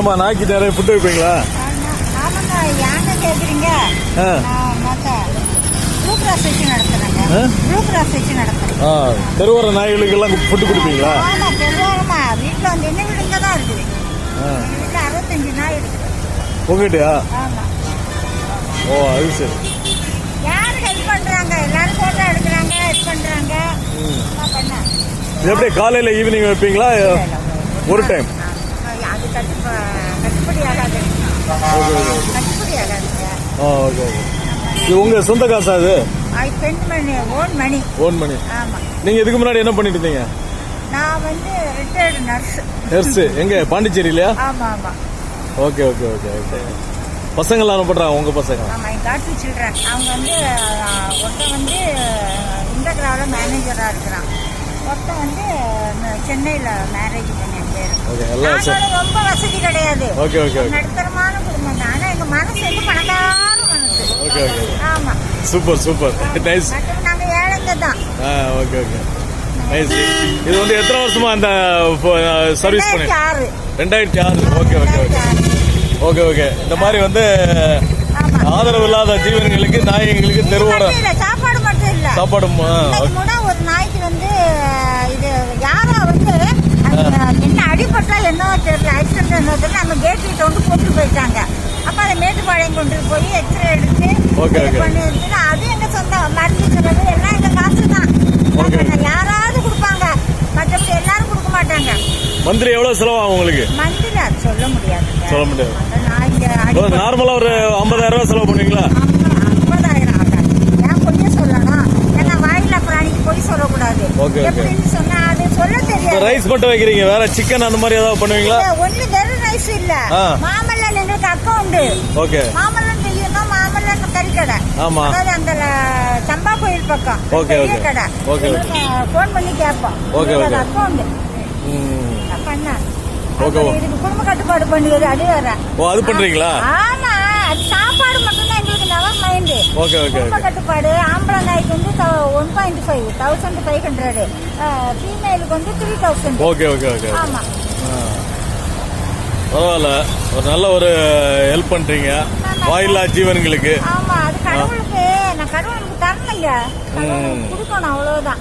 என்னம்மா நாய்க்கு நிறைய ஃபுட்டு வைப்பீங்களா? ஆமா- ஆமாங்க யானை கேட்குறீங்க ப்ளூ கிராஸ் வச்சு நடத்துறேங்க. ஆ? ப்ளூ கிராஸ் வச்சு நடத்துறேன். தெருவோர நாய்களுக்கெல்லாம் ஃபுட்டு கொடுப்பீங்களா? ஆமா பெருவாரமா வீட்டில் வந்து என்ன வீடுங்க தான் இருக்குது. வீட்டில் அறுபத்தஞ்சு நாய் இருக்குது. உங்ககிட்டயா? ஓ அது சரி. யார் ஹெல்ப் பண்றாங்க? எல்லாரும் போட்டோ எடுக்கிறாங்க ஹெல்ப் இது எப்படி காலையில் ஈவினிங் வைப்பீங்களா? ஒரு டைம் அது கட்டு கட்டுப்படி ஆகாது கட்டுப்படி ஆகாதுங்க ஆ ஓகே ஓகே. இது உங்கள் சொந்த காசா இது அது பெண் மணி ஓன் மணி. ஓன் பண்ணி ஆமா. நீங்கள் இதுக்கு முன்னாடி என்ன பண்ணிட்டு இருந்தீங்க? நான் வந்து ரிட்டையர்டு நர்ஸ் நர்ஸு எங்கே? பாண்டிச்சேரியிலையா ஆமா ஆமா. Okay okay okay okay. பசங்களாம் அனுப்புறாங்க உங்கள் பசங்க. ஆமா காட்டு சில்ட்ரன் அவங்க வந்து ஒருத்தன் வந்து இந்தகிராவில் மேனேஜராக இருக்கிறான். ஒருத்தன் வந்து சென்னையில மேரேஜ் பண்ணிட்டு ஓகே எல்லாம் சரி. நாங்களும் ரொம்ப வசதி கிடையாது. ஓகே ஓகே ஓகே நடுத்தரமான குடும்பம் தான். ஆனா எங்க மனசு வந்து பணக்கார மனசு. ஓகே ஓகே ஆமா. சூப்பர் சூப்பர் நைஸ் மற்ற நாங்க ஏழைங்க தான். ஆ ஓகே ஓகே நைஸ் இது வந்து எத்தனை வருஷமா அந்த சர்வீஸ் பண்ணி ரெண்டாயிரத்தி ஆறு. Okay okay okay okay okay இந்த மாதிரி வந்து ஆதரவு இல்லாத ஜீவன்களுக்கு மட்டும் இல்ல சாப்பாடு மட்டும் இல்ல. சாப்பாடு ஒரு நாய்க்கு வந்து என்ன அடிபட்டா என்னவோ தெரியல ஆக்சிடென்ட் என்னவோ தெரியல நம்ம கேட் கிட்ட வந்து போட்டு போயிட்டாங்க. அப்ப அதை மேட்டுப்பாளையம் கொண்டு போய் எக்ஸ்ரே எடுத்து. பண்ணி எடுத்துட்டு அது எங்க சொந்தம்? மருந்து செலவு எல்லாம் எங்க காசு தான். யாராவது கொடுப்பாங்க. மற்றபடி எல்லாரும் கொடுக்க மாட்டாங்க. மந்திரி எவ்வளவு செலவாகும் உங்களுக்கு? மந்தில சொல்ல முடியாது சொல்ல முடியாது. நார்மலா ஒரு ஐம்பதாயிரம் ரூபாய் செலவு பண்ணுவீங்களா ஐம்பதாயிரம் ஆகாது ஏன் பொய்ய சொல்லணும் ஏன்னா வாயில பிராணிக்கு பொய் okay. எப்படின்னு சொன்னா அது சொல்ல தெரியாது. ரைஸ் மட்டும் வைக்கிறீங்க. வேற சிக்கன் அந்த மாதிரி ஏதாவது பண்ணுவீங்களா? ஒண்ணு வெறும் ரைஸ் இல்ல. மாமல்லன் எங்களுக்கு அக்கௌண்ட் ஓகே மாமல்லன் தெரியும்னா மாமல்லன் கறி கடை. ஆமா. அதாவது அந்த சம்பா கோயில் பக்கம். பெரிய okay. கடை. Okay, போன் பண்ணி கேட்போம். Okay, okay. அக்கௌண்ட் ம். பண்ண. இதுக்கு குடும்ப கட்டுப்பாடு பண்ணுவது அது வேற. ஓ அது பண்றீங்களா? ஆமா. அது சாப்பாடு மட்டும்தான் எங்களுக்கு நவர் மைண்டு ஓகே ஓகே குடும்ப கட்டுப்பாடு ஆம்பளை நாய்க்கு வந்து one point five thousand five hundred ஃபீமேலுக்கு வந்து three thousand okay okay okay ஆமா. பரவாயில்ல. ஒரு நல்ல ஒரு ஹெல்ப் பண்றீங்க. வாயில்லா ஜீவன்களுக்கு ஆமா அது கடவுளுக்கு நான் கடவுளுக்கு கொடுக்கணும் அவ்வளவுதான்.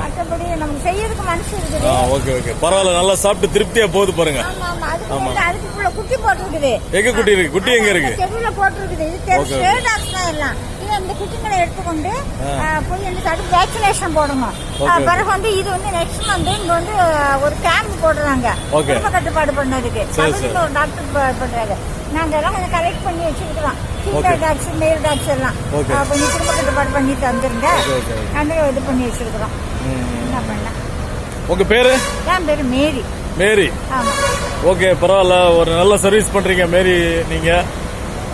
மற்றபடி நமக்கு செய்யறதுக்கு மனசு இருக்குது. Okay okay. பரவாயில்ல நல்லா சாப்பிட்டு திருப்தியா போகுது பாருங்க. அதுக்குள்ள குட்டி போட்டிருக்குது. எங்க குட்டி இருக்கு? குட்டி எங்க இருக்கு? செடியில போட்டிருக்குது. இது தான் எல்லாம். அந்த குட்டிங்களை எடுத்துக்கொண்டு போய் வந்து தடுப்பு வேக்சினேஷன் போடணும். பிறகு வந்து இது வந்து நெக்ஸ்ட் மந்த் இங்க வந்து ஒரு கேம்ப் போடுறாங்க. குடும்ப கட்டுப்பாடு பண்ணதுக்கு. ஒரு டாக்டர் ப- பண்றாங்க நாங்க எல்லாம் கொஞ்சம் கலெக்ட் பண்ணி வச்சிருக்கிறோம். ஃபீமேல் டாக்ஸ் மேல் டாக்ஸ் எல்லாம். கொஞ்சம் குடும்ப கட்டுப்பாடு பண்ணி தந்துருங்க. அந்த இது பண்ணி வச்சிருக்கிறோம். என்ன பண்ண? உங்க பேரு? என் பேரு மேரி. மேரி. ஓகே பரவாயில்ல. ஒரு நல்ல சர்வீஸ் பண்றீங்க மேரி நீங்க.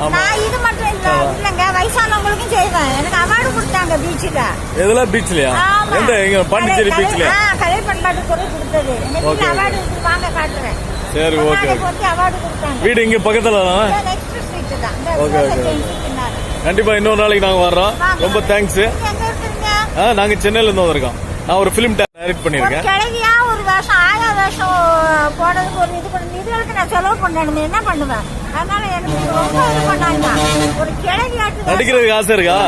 ஆமா. நான் இது மட்டும் இல்ல இல்லங்க வயசானவங்களுக்கும் செய்வேன். எனக்கு கொடுத்தாங்க பீச்சில் எதுல பீச்லயா. எந்த இங்க பாண்டிச்சேரி பீச்லயா கலை பண்பாட்டு குரல் கொடுத்தது. எங்க. அவார்டு வாங்க காட்டுறேன். சரி ஓகே அவார்டு கொடுத்தாங்க. வீடு இங்க பக்கத்துல தானே? நெக்ஸ்ட் ஸ்ட்ரீட் ஜெயந்தி பின்னால. கண்டிப்பா இன்னொரு நாளைக்கு நாங்க வர்றோம். ரொம்ப தேங்க்ஸ் நீங்க எங்க சென்னையில இருந்து வந்திருக்கோம். நான் ஒரு பிலிம் டைரக்ட் பண்ணிருக்கேன் கிழவியா ஒரு வேஷம் ஆயா வேஷம் போனதுக்கு ஒரு இது பண்ணி இதுகளுக்கு நான் செலவு பண்ணணும் என்ன பண்ணுவேன்? அதனால எனக்கு ரொம்ப இது பண்ணாங்க ஒரு கிழவியாட்டு. நடிக்கிறதுக்கு ஆசை இருக்கா?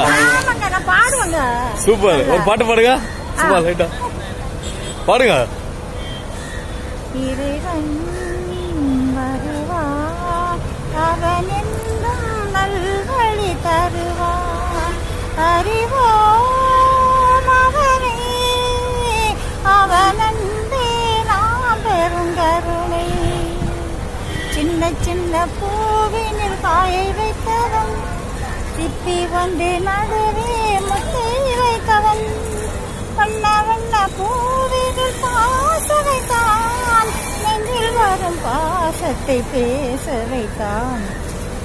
சூப்பர் ஒரு பாட்டு பாடுங்க. சும்மா லைட்டா பாடுங்க. நல்வழி தருவான் அறிவோம் அவனே. அவன் அன்பே நாம் பெருங்கருணை சின்ன சின்ன பூவினில் காயை வைத்தவன். சிப்பி வந்து நடுவே வைத்தவன் வண்ண வண்ண பூவினில் பாச வைத்தான் நெஞ்சில் வரும் பாசத்தை பேச வைத்தான்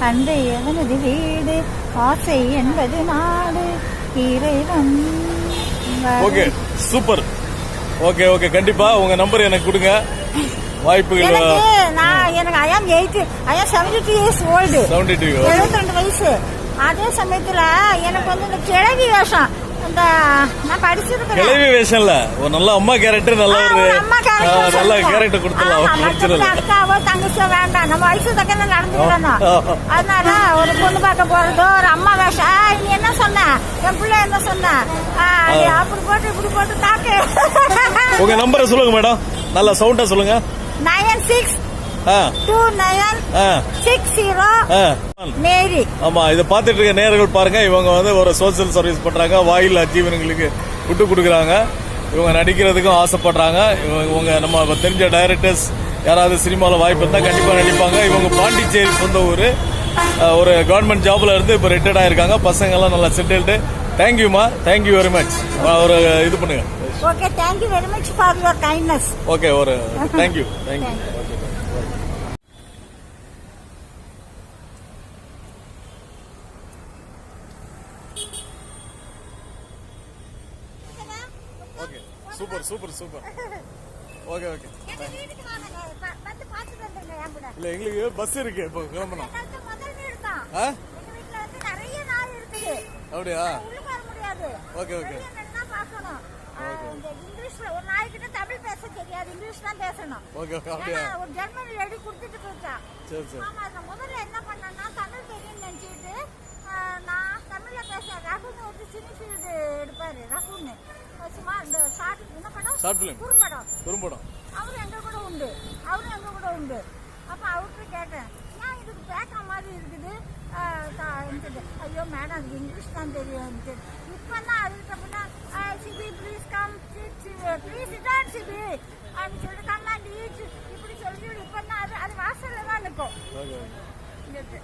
அன்பை அவனது வீடு? ஆசை என்பது நாடு. இறைவன். Okay super. ஓகே ஓகே கண்டிப்பா உங்க நம்பர் எனக்கு கொடுங்க. வாய்ப்புகள் நான் எனக்கு I'm eight I'm seventy two years old seventy two எழுபத்தி ரெண்டு வயசு. அதே சமயத்துல எனக்கு வந்து இந்த கிழவி வேஷம். அந்த நான் படிச்சிருக்கிறேன் கிளவி வேஷம் இல்ல ஒரு நல்ல அம்மா கேரக்டர் நல்ல ஒரு நல்ல. கேரக்டர் கொடுத்துடலாம். அக்காவோ தங்கச்சியோ வேண்டாம். நம்ம வயசு தக்கன நடந்துக்கிறணும் ஆ. அதனால ஒரு பொண்ணு பார்க்க போறதோ ஒரு அம்மா வேஷம். நீ என்ன சொன்ன? என் பிள்ளை என்ன சொன்ன? அப்படி போட்டு இப்படி போட்டு தாக்கு. உங்க நம்பரை சொல்லுங்க மேடம் நல்ல சவுண்டா சொல்லுங்க. Nine six two nine ah. Six zero ah. Mary ஆமா இதை பார்த்துட்டு இருக்க நேயர்கள் பாருங்க இவங்க வந்து ஒரு சோசியல் சர்வீஸ் பண்றாங்க வாயில் ஜீவனங்களுக்கு விட்டு கொடுக்குறாங்க. இவங்க நடிக்கிறதுக்கும் ஆசைப்படுறாங்க. இவங்க இவங்க நம்ம தெரிஞ்ச டைரக்டர்ஸ் யாராவது சினிமாவில் வாய்ப்பு இருந்தால் கண்டிப்பாக நடிப்பாங்க. இவங்க பாண்டிச்சேரி சொந்த ஊர். ஒரு கவர்மெண்ட் ஜாப்ல இருந்து இப்போ ரிட்டையர்ட் ஆயிருக்காங்க. பசங்க எல்லாம் நல்லா செட்டில்டு தேங்க்யூமா தேங்க்யூ வெரி மச் ஒரு இது பண்ணுங்க. Okay thank you very much for your kindness okay ஒரு thank you thank you okay super super super. Okay okay. இல்ல எங்களுக்கு பஸ் இருக்கு இப்போ கிளம்பணும். அப்படியா? உள்ள வர முடியாது. Okay okay. இங்கிலீஷ்ல ஒரு நாய்கிட்ட தமிழ் பேச தெரியாது இங்கிலீஷ் தான் பேசணும். ஓகே ஓகே அப்படியா? ஒரு ஜெர்மன் லேடி கொடுத்துட்டு போச்சா சரி சரி. ஆமா நான் முதல்ல என்ன பண்ணேன்னா தமிழ் தெரியும்னு நினைச்சிட்டு நான் தமிழ்ல பேச ரகுன்னு ஒரு சினி ஃபீல்டு எடுப்பாரு ரகுன்னு. சும்மா இந்த ஷார்ட் என்ன படம்? ஷார்ட் ஃபிலிம் குறும்படம் குறும்படம் அவரு எங்க கூட உண்டு. அவரு எங்க கூட உண்டு. அப்ப அவர்கிட்ட கேட்டேன் ஏன் இதுக்கு பேக்கா மாதிரி இருக்குது. ஐயோ மேடம் அதுக்கு இங்கிலீஷ் தான் தெரியும். இப்போ தான் அதுக்கப்புறம்னா சிபி ப்ளீஸ் கம் ப்ளீஸ் இதான் சிபி. அப்படின்னு சொல்லிட்டு கண்ணாடி இப்படி சொல்லி இப்போ தான் அது அது வாசல்ல தான் நிற்கும் ஓகே ஓகே. இருக்கு.